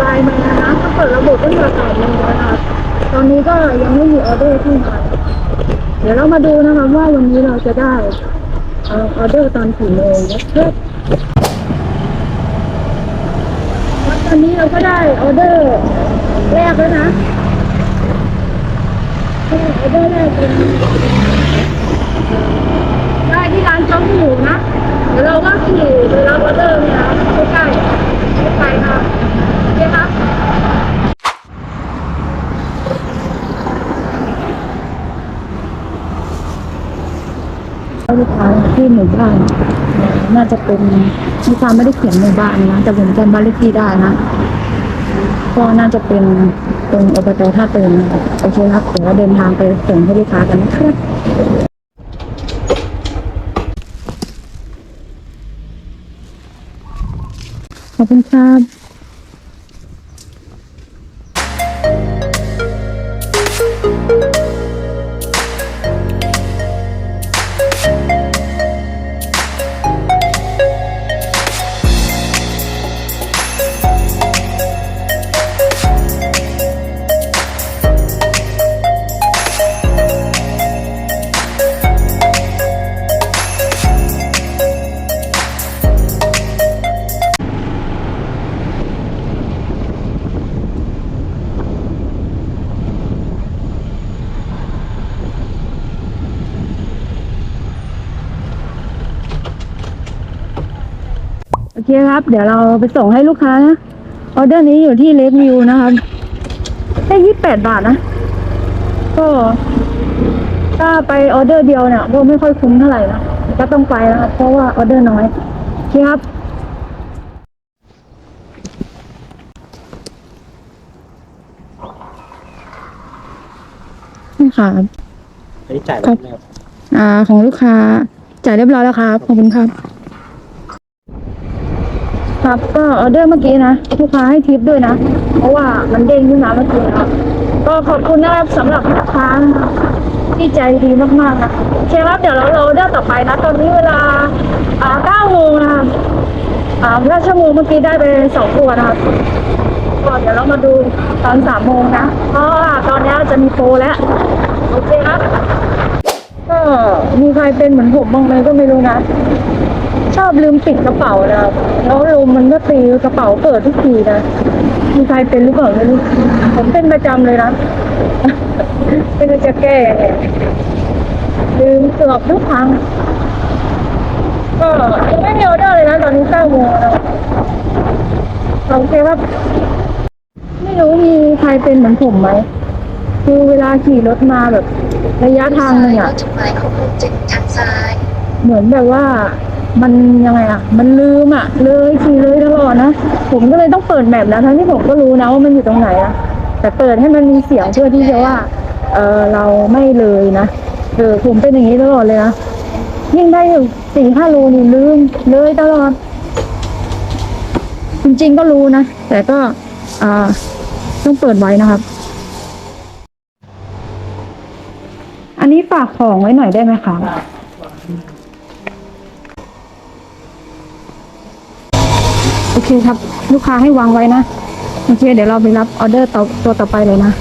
ตั้งแต่สามโมงแล้วนะครับตอนนี้ก็ยังไม่มีออเดอร์ที่มาเดี๋ยวเรามาดูนะคะว่าวันนี้เราจะได้ออเดอร์ตอนกี่โมงนะครับตอนนี้เราก็ได้ออเดอร์แรกแล้วนะออเดอร์แรกเป็นได้ที่ร้านจ้องหมูนะเดี๋ยวเราก็ขี่ไปรับออเดอร์เนี่ยนะใกล้ๆไปนะโอเคครับ ลูกค้าที่หมู่บ้าน น่าจะเป็นลูกค้าไม่ได้เขียนหมู่บ้านนะแต่ผมจำบ้านเลขที่ได้นะก็น่าจะเป็นตรงอบตท่าเติมนโอเคครับเดี๋ยวเดินทางไปส่งให้ลูกค้ากันนะครับขอบคุณครับ เคครับ เดี๋ยวเราไปส่งให้ลูกค้านะออเดอร์นี้อยู่ที่เล k วิวนะครับได้ยี่สิบแปดบาทนะ ก็ถ้าไปออเดอร์เดียวเนี่ยก็ไม่ค่อยคุ้มเท่าไหร่นะก็ต้องไปนะครับเพราะว่าออเดอร์น้อยโอเคครับนี่ค่ะอันนี้จ่ายแล้วนะครับ อ่า ของลูกค้าจ่ายเรียบร้อยแล้วครับ ขอบคุณครับ ครับ ก็ออเดอร์เมื่อกี้นะลูกค้าให้ทิปด้วยนะ เพราะว่ามันเด้งขึ้นมาเมื่อกี้นะก็ขอบคุณนะครับสำหรับลูกค้าที่ใจดีมากๆนะโอเคครับเดี๋ยวเราเราเดอร์ต่อไปนะ ตอนนี้เวลาอ่าเก้าโมงนะครับอ่าราชชั่วโมงเมื่อกี้ได้ไปสองตัวนะครับก็เดี๋ยวเรามาดูตอนสามโมงนะเพราะว่าตอนนี้จะมีโปรแล้วโอเคครับก็มีใครเป็นเหมือนผมบ้างไหมก็ไม่รู้นะ อบลืมปิดกระเป๋านะครับแล้วลมมันก็ตีกระเป๋าเปิดทุกทีนะมีใครเป็นหรือเปล่าไม่รู้ผมเป็นประจำเลยนะไม่รู้จะแก้ยังไงลืมเกือบทุกครั้งก็ยังไม่มีออเดอร์เลยนะตอนนี้เก้าโมงแล้วโอเคครับไม่รู้มีใครเป็นเหมือนผมไหมคือเวลาขี่รถมาแบบ ระยะทางหนึ่งอะจุดหมายของคุณจึงทางซ้ายเหมือนแบบว่า มันยังไงอะมันลืมอะเลยขี่เลยตลอดนะ ผมก็เลยต้องเปิดแมปนะทั้งที่ผมก็รู้นะว่ามันอยู่ตรงไหนอะแต่เปิดให้มันมีเสียงเพื่อที่จะว่า เออเราไม่เลยนะเออผมเป็นอย่างนี้ตลอดเลยนะยิ่งได้อยู่สี่ห้าโลนี่ลืมเลยตลอด จริงๆก็รู้นะ แต่ก็อ่าต้องเปิดไว้นะครับ อันนี้ฝากของไว้หน่อยได้ไหมคะ เคครับ ลูกค้าให้วางไว้นะ โอเค เดี๋ยวเราไปรับออเดอร์ต่อตัวต่อไปเลยนะ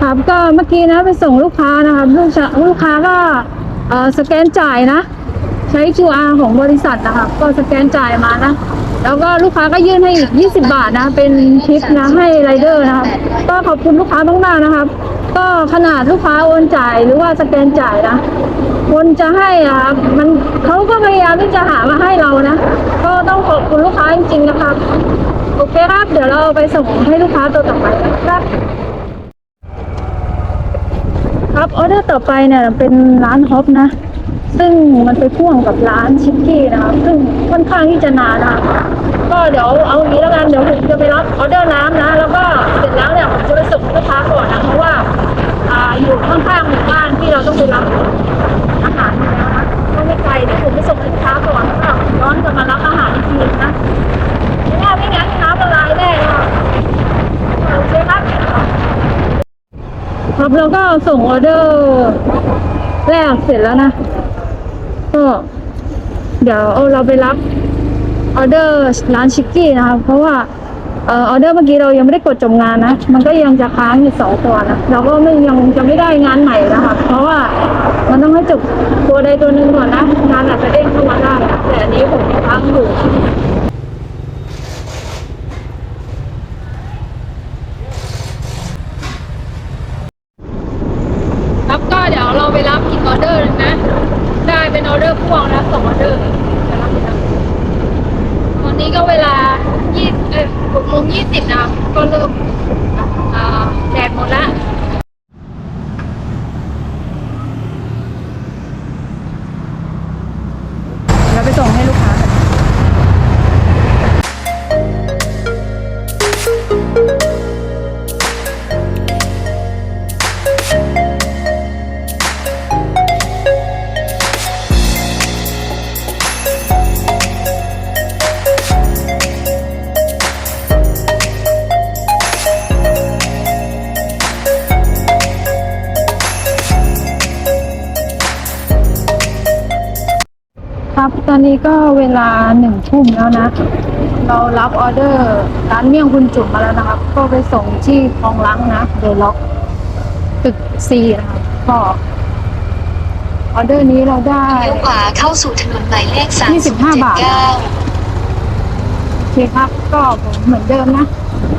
ครับก็เมื่อกี้นะไปส่งลูกค้านะครับลูกชลูกค้าก็เอ่อสแกนจ่ายนะ ใช้ QR ของบริษัทนะครับก็สแกนจ่ายมานะ แล้วก็ลูกค้าก็ยื่นให้อีก 20 บาทนะ เป็นทิปนะให้ไรเดอร์นะครับ ก็ขอบคุณลูกค้ามากๆนะครับ ก็ขนาดลูกค้าโอนจ่ายหรือว่าสแกนจ่ายนะคนจะให้อะมันเขาก็พยายามที่จะหามาให้เรานะ ก็ต้องขอบคุณลูกค้าจริงๆนะครับโอเคครับเดี๋ยวเราไปส่งให้ลูกค้าตัวต่อไปนะครับ ครับออเดอร์ต่อไปเนี่ยเป็นร้านฮอปนะ ซึ่งมันไปพ่วงกับร้านชิคกี้นะครับซึ่งค่อนข้างที่จะนานนะก็เดี๋ยวเอาอย่างนี้แล้วกันเดี๋ยวผมจะไปรับออเดอร์น้ำนะ แล้วก็เสร็จแล้วเนี่ยผมจะไปส่งลูกค้าก่อนนะเพราะว่า อ่าอยู่ข้างๆหมู่บ้านที่เราต้องไปรับอาหารอยู่แล้วนะก็ไม่ไกลเดี๋ยวผมไปส่งให้ลูกค้าก่อนแล้วก็ย้อนกลับมารับอาหารอีกทีนะเพราะว่าไม่งั้นน้ำละลายแน่เลยโอเคครับ ครับ เราส่งออเดอร์แรกเสร็จแล้วนะ ก็เดี๋ยวเราไปรับออเดอร์ร้านชิคกี้นะครับเพราะว่าเออออเดอร์เมื่อกี้เรายังไม่ได้กดจบงานนะ มันก็ยังจะค้างอยู่สองตัวนะ เราก็ไม่ยังจะไม่ได้งานใหม่นะคะ เพราะว่ามันต้องให้จบตัวใดตัวหนึ่งก่อนนะ งานอาจจะเด้งเข้ามาได้แต่อันนี้ผมค้างอยู่ ครับก็เดี๋ยวเราไปรับอีกออเดอร์หนึงนะ ได้เป็นออเดอร์พ่วงนะสองออเดอร์จะรับไปนะตอนนี้ก็เวลายี่เอ้ยหกโมยี่สิบนะครับก็เริ่ม อนนี้ก็เวลาหนึ่งทุ่มแล้วนะ เรารับออเดอร์ร้านเมี่ยงคุณจุ๋มมาแล้วนะครับ ก็ไปส่งที่คลองลังนะเดล็อกตึกซีนะครับก็ออเดอร์นี้เราได้เลี้ยวขวาเข้าสู่ถนนหมายเลขสามยี่สิบห้าบาทเก้าโอเคครับก็เหมือนเดิมนะ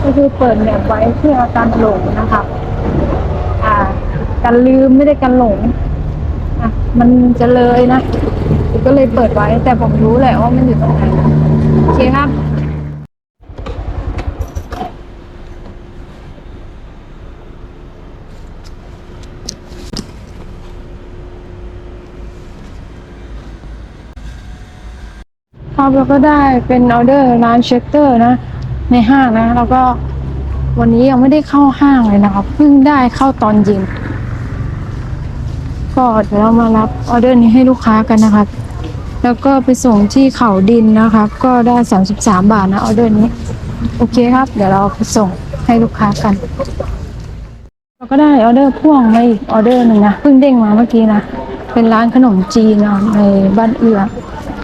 ก็คือเปิดแบบไว้เพื่อการหลงนะครับอ่ากันลืมไม่ได้กันหลง อะ มันจะเลยนะ ก็เลยเปิดไว้ แต่ผมรู้แหละว่ามันอยู่ตรงไหนโอเคครับครับแล้วก็ได้เป็นออเดอร์ร้านเชคเตอร์นะ ในห้างนะ แล้วก็วันนี้ยังไม่ได้เข้าห้างเลยนะครับ เพิ่งได้เข้าตอนเย็น ก็เดี๋ยวเรามารับออเดอร์นี้ให้ลูกค้ากันนะครับแล้วก็ไปส่งที่เขาดินนะครับก็ได้ 33 บาทนะออเดอร์นี้ โอเคครับ เดี๋ยวเราไปส่งให้ลูกค้ากัน เราก็ได้ออเดอร์พ่วงมาอีกออเดอร์หนึ่งนะเพิ่งเด้งมาเมื่อกี้นะ เป็นร้านขนมจีนนะในบ้านเอื้อ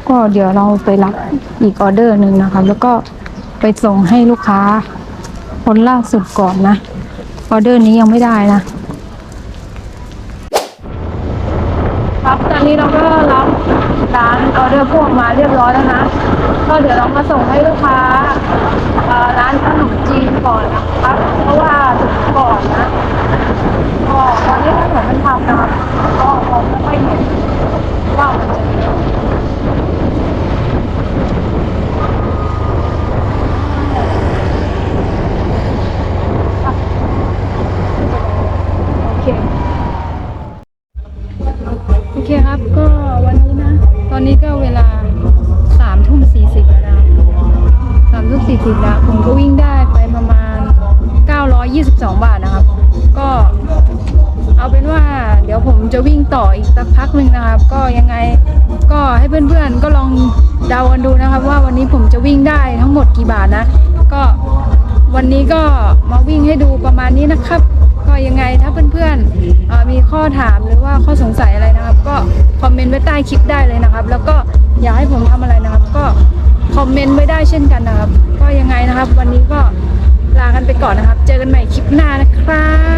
ก็เดี๋ยวเราไปรับอีกออเดอร์หนึ่งนะคะแล้วก็ไปส่งให้ลูกค้าคนล่าสุดก่อนนะ ออเดอร์นี้ยังไม่ได้นะ ครับตอนนี้เราก็รับร้านออเดอร์พวกมาเรียบร้อยแล้วนะ ก็เดี๋ยวเรามาส่งให้ลูกค้าร้านขนมจีนก่อนนะครับ เพราะว่าถึงก่อนนะก็ตอนนี้ขนมมันทำนะครับก็มองไม่ค่อยเห็นว่ามันจะ ผมก็วิ่งได้ไปประมาณเก้าร้อยยี่สิบาทนะครับ ก็เอาเป็นว่าเดี๋ยวผมจะวิ่งต่ออีกสักพักหนึ่งนะครับ ก็ยังไงก็ให้เพื่อนๆก็ลองเดากันดูนะครับ ว่าวันนี้ผมจะวิ่งได้ทั้งหมดกี่บาทนะ ก็วันนี้ก็มาวิ่งให้ดูประมาณนี้นะครับ ก็ยังไงถ้าเพื่อนๆมีข้อถามหรือว่าข้อสงสัยอะไรนะครับ ก็คอมเมนต์ไว้ใต้คลิปได้เลยนะครับ แล้วก็อยากให้ผมทำอะไรนะครับ ก็ คอมเมนต์ไว้ได้เช่นกันนะครับ ก็ยังไงนะครับ วันนี้ก็ลากันไปก่อนนะครับ เจอกันใหม่คลิปหน้านะครับ